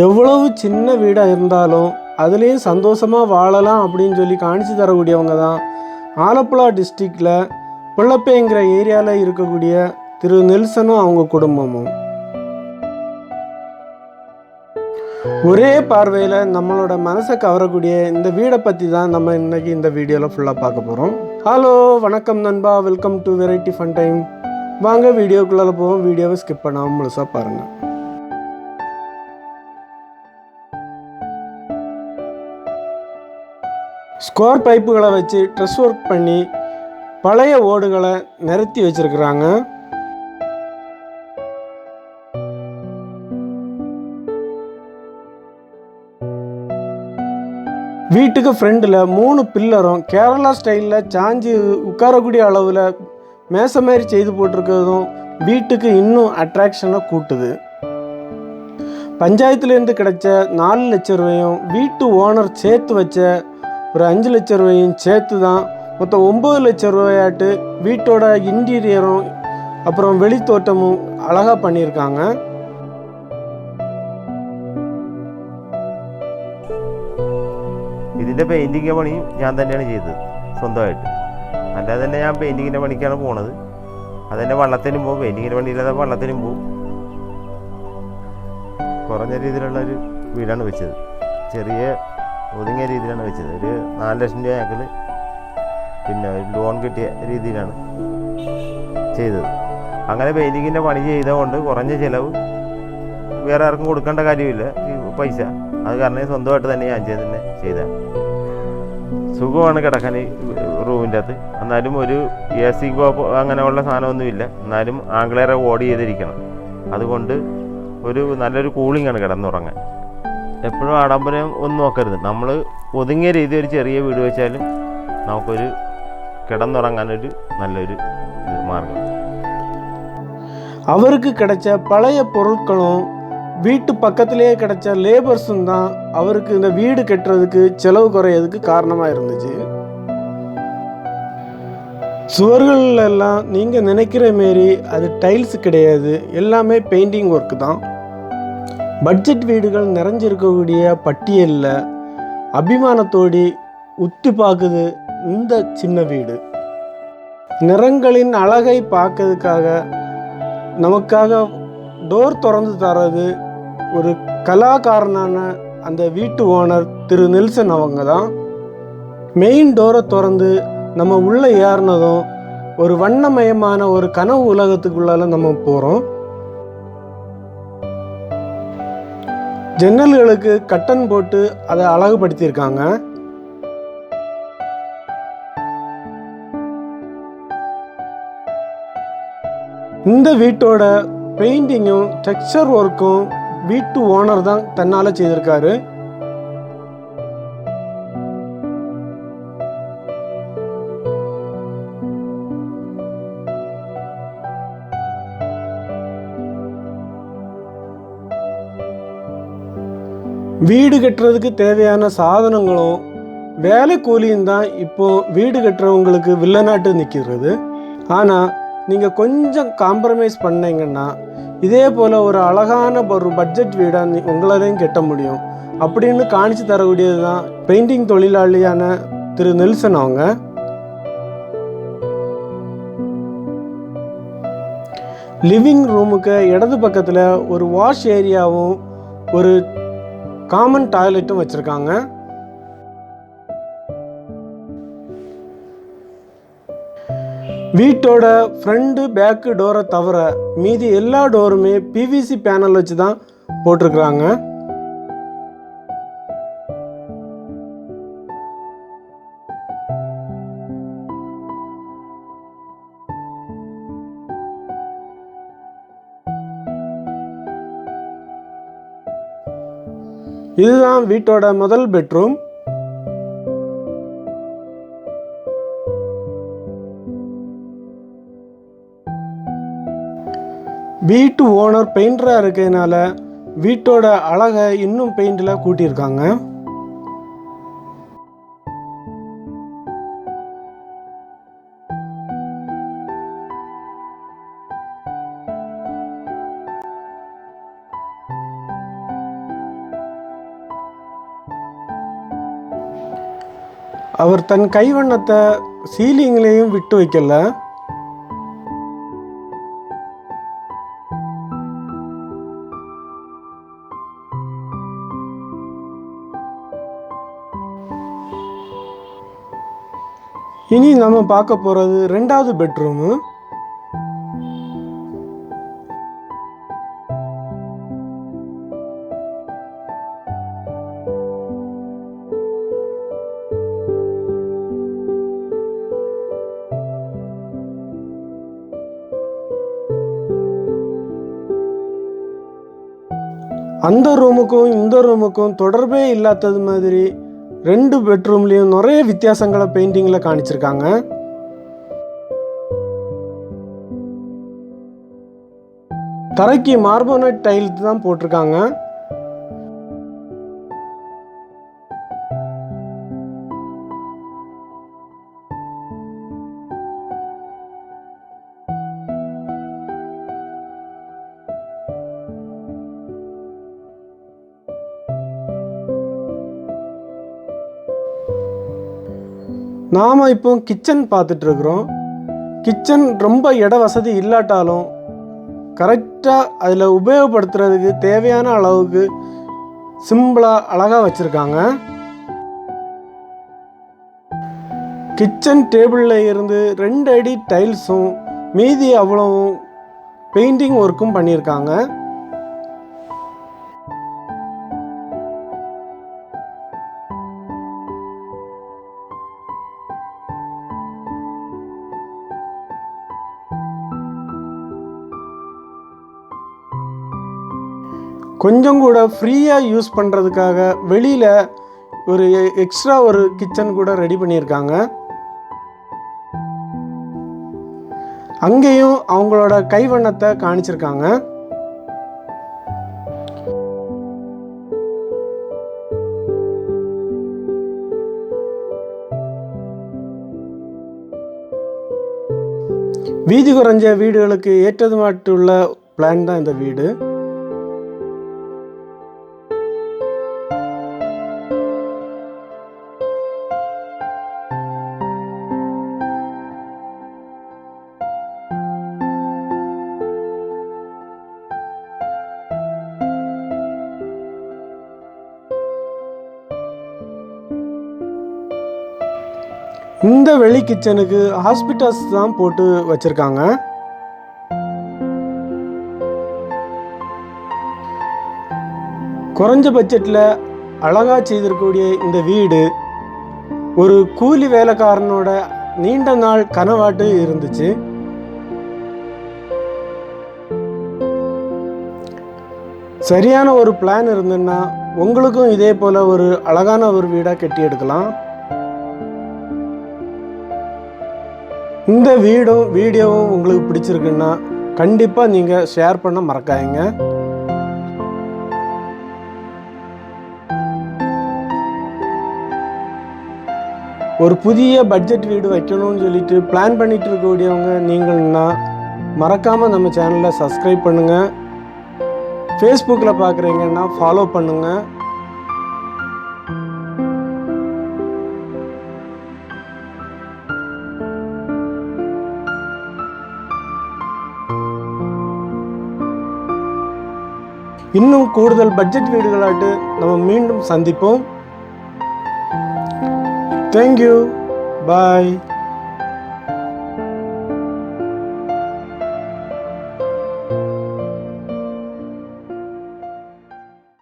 எவ்வளவு சின்ன வீடாக இருந்தாலும் அதுலேயும் சந்தோஷமாக வாழலாம் அப்படின்னு சொல்லி காணிச்சு தரக்கூடியவங்க தான் ஆலப்புழா டிஸ்ட்ரிக்டில் பிள்ளப்பேங்கிற ஏரியாவில் இருக்கக்கூடிய திரு நெல்சனும் அவங்க குடும்பமும். ஒரே பார்வையில் நம்மளோட மனசை கவரக்கூடிய இந்த வீடை பற்றி தான் நம்ம இன்னைக்கு இந்த வீடியோவில் ஃபுல்லாக பார்க்க போகிறோம் ஹலோ வணக்கம் நண்பா. Welcome to variety fun time வாங்க வீடியோக்குள்ளே போவோம். வீடியோவை ஸ்கிப் பண்ணாமல் முழுசாக பாருங்கள் ஸ்கோர் பைப்புகளை வச்சு ட்ரெஸ் ஒர்க் பண்ணி பழைய ஓடுகளை நிறுத்தி வச்சுருக்குறாங்க. வீட்டுக்கு ஃப்ரெண்டில் மூணு பில்லரும் கேரளா ஸ்டைலில் சாஞ்சி உட்காரக்கூடிய அளவில் மேசை மாதிரி செய்து போட்டிருக்கிறதும் வீட்டுக்கு இன்னும் அட்ராக்ஷனை கூட்டுது. பஞ்சாயத்துலேருந்து கிடைச்ச நாலு லட்ச ரூபாயும் வீட்டு ஓனர் சேர்த்து வச்ச ஒரு அஞ்சு லட்ச ரூபாயும் சேர்த்து தான் மொத்தம் ஒம்பது லட்ச ரூபாயாட்டு வீட்டோட இன்டீரியரும் அப்புறம் வெளித்தோட்டமும் அழகாக பண்ணியிருக்காங்க ഇതിൻ്റെ പെയിൻറ്റിങ് പണി ഞാൻ തന്നെയാണ് ചെയ്തത് സ്വന്തമായിട്ട് അല്ലാതെ തന്നെ ഞാൻ പെയിൻറ്റിങ്ങിൻ്റെ പണിക്കാണ് പോണത് അതെന്നെ വള്ളത്തിനും പോകും പെയിൻറ്റിങ്ങിൻ്റെ പണിയില്ലാതെ വള്ളത്തിനും പോകും കുറഞ്ഞ രീതിയിലുള്ള ഒരു വീടാണ് വെച്ചത് ചെറിയ ഒതുങ്ങിയ രീതിയിലാണ് വെച്ചത്. ഒരു നാല് ലക്ഷം രൂപ ഞങ്ങൾക്ക് പിന്നെ ഒരു ലോൺ കിട്ടിയ രീതിയിലാണ് ചെയ്തത്. അങ്ങനെ പെയിന്റിങ്ങിന്റെ പണി ചെയ്തതുകൊണ്ട് കുറഞ്ഞ ചിലവ് വേറെ ആർക്കും കൊടുക്കേണ്ട കാര്യമില്ല ഈ പൈസ. അത് കാരണം സ്വന്തമായിട്ട് തന്നെ ഞാൻ തന്നെ ചെയ്ത സുഖമാണ് കിടക്കാൻ ഈ റൂമിന്റെ അകത്ത്. എന്നാലും ഒരു എ സി കോപ്പ് അങ്ങനെയുള്ള സാധനമൊന്നുമില്ല. എന്നാലും ആംഗ്ലേറെ ഓടി ചെയ്തിരിക്കണം. അതുകൊണ്ട് ഒരു നല്ലൊരു കൂളിംഗ് ആണ് കിടന്നുറങ്ങാൻ. എപ്പോഴും ആഡംബരം ഒന്നും നോക്കരുത് നമ്മൾ ഒതുങ്ങിയ രീതി ഒരു ചെറിയ വീട് വെച്ചാലും നമുക്കൊരു കിടന്നുറങ്ങാനൊരു നല്ലൊരു ഇത് മാർഗം அவருக்கு கிடைச்ச பழைய பொருட்களும் வீட்டு பக்கத்திலேயே கிடைச்ச லேபர்ஸும் தான் அவருக்கு இந்த வீடு கட்டுறதுக்கு செலவு குறையதுக்கு காரணமாக இருந்துச்சு சுவர்கள் எல்லாம் நீங்கள் நினைக்கிற மாரி அது டைல்ஸ் கிடையாது எல்லாமே பெயிண்டிங் ஒர்க்கு தான் பட்ஜெட் வீடுகள் நிறைஞ்சிருக்கக்கூடிய பட்டியலில் அபிமானத்தோடி உத்து பார்க்குது இந்த சின்ன வீடு. நிறங்களின் அழகை பார்க்கறதுக்காக நமக்காக டோர் திறந்து தர்றது ஒரு கலாகாரனான அந்த வீட்டு ஓனர் திரு நெல்சன் அவங்க தான். மெயின் டோரை திறந்து நம்ம உள்ளே ஏறினதும் ஒரு வண்ணமயமான ஒரு கனவு உலகத்துக்குள்ளால நம்ம போகிறோம் ஜன்னல்களுக்கு கட்டன் போட்டு அதை அழகுபடுத்தியிருக்காங்க. இந்த வீட்டோட பெயிண்டிங்கும் டெக்ஸ்டர் ஒர்க்கும் வீட்டு ஓனர் தான் தன்னால் செய்திருக்காரு. வீடு கட்டுறதுக்கு தேவையான சாதனங்களும் வேலை கூலியும் தான் இப்போ வீடு கட்டுறவங்களுக்கு வில்லநாட்டு நிற்கிறது ஆனால் நீங்கள் கொஞ்சம் காம்ப்ரமைஸ் பண்ணீங்கன்னா இதே போல் ஒரு அழகான ஒரு பட்ஜெட் வீடாக நீ- உங்களாலையும் கட்ட முடியும். அப்படின்னு காணிச்சு தரக்கூடியது தான் பெயிண்டிங் தொழிலாளியான திரு நெல்சன் அவங்க. லிவிங் ரூமுக்கு இடது பக்கத்தில் ஒரு வாஷ் ஏரியாவும் ஒரு காமன் டாய்லெட்டும் வச்சுருக்காங்க. வீட்டோட ஃப்ரண்ட்டு பேக்கு டோரை தவிர மீதி எல்லா டோருமே பிவிசி பேனல் வச்சு தான் போட்டிருக்கிறாங்க. இதுதான் வீட்டோட முதல் பெட்ரூம். வீட்டு ஓனர் பெயிண்டராக இருக்கிறதுனால வீட்டோட அழகை இன்னும் பெயிண்டில் கூட்டியிருக்காங்க. அவர் தன் கைவண்ணத்தை சீலிங்லேயும் விட்டு வைக்கல. இனி நம்ம பார்க்க போகிறது ரெண்டாவது பெட்ரூமு. அந்த ரூமுக்கும் இந்த ரூமுக்கும் தொடர்பே இல்லாதது மாதிரி ரெண்டு பெட்ரூம்லேயும் நிறைய வித்தியாசங்களை பெயிண்டிங்கில் காணிச்சிருக்காங்க. தரைக்கு மார்போனட் டைல்ஸ் தான் போட்டிருக்காங்க. நாம் இப்போ கிச்சன் பார்த்துட்ருக்குறோம். கிச்சன் ரொம்ப இட வசதி இல்லாட்டாலும் கரெக்டாக அதில் உபயோகப்படுத்துறதுக்கு தேவையான அளவுக்கு சிம்பிளாக அழகாக வச்சுருக்காங்க. கிச்சன் டேபிளில் இருந்து ரெண்டு அடி டைல்ஸும் மீதி அவ்வளவும் பெயிண்டிங் ஒர்க்கும் பண்ணியிருக்காங்க. கொஞ்சம் கூட ஃப்ரீயாக யூஸ் பண்ணுறதுக்காக வெளியில் ஒரு எக்ஸ்ட்ரா ஒரு கிச்சன் கூட ரெடி பண்ணியிருக்காங்க. அங்கேயும் அவங்களோட கைவண்ணத்தை காணிச்சிருக்காங்க. வீதி குறைஞ்ச வீடுகளுக்கு ஏற்றது மாட்டுள்ள பிளான் தான் இந்த வீடு. இந்த வெளி கிச்சனுக்கு ஹாஸ்பிட்டல்ஸ் தான் போட்டு வச்சிருக்காங்க. குறைஞ்ச பட்ஜெட்டில் அழகாக செய்திருக்கக்கூடிய இந்த வீடு ஒரு கூலி வேலைக்காரனோட நீண்ட நாள் கனவாட்டு இருந்துச்சு. சரியான ஒரு பிளான் இருந்ததுன்னா உங்களுக்கும் இதே போல் ஒரு அழகான ஒரு வீடாக கட்டி எடுக்கலாம். இந்த வீடும் வீடியோவும் உங்களுக்கு பிடிச்சிருக்குன்னா கண்டிப்பாக நீங்கள் ஷேர் பண்ண மறக்காதீங்க. ஒரு புதிய பட்ஜெட் வீடு வைக்கணும்னு சொல்லிட்டு பிளான் பண்ணிட்டு இருக்கக்கூடியவங்க நீங்கள்னா மறக்காமல் நம்ம சேனலை சப்ஸ்கிரைப் பண்ணுங்கள் ஃபேஸ்புக்கில் பார்க்குறீங்கன்னா ஃபாலோ பண்ணுங்கள் இன்னும் கூடுதல் பட்ஜெட் வீடுகளாட்டு நம்ம மீண்டும் சந்திப்போம். Thank you bye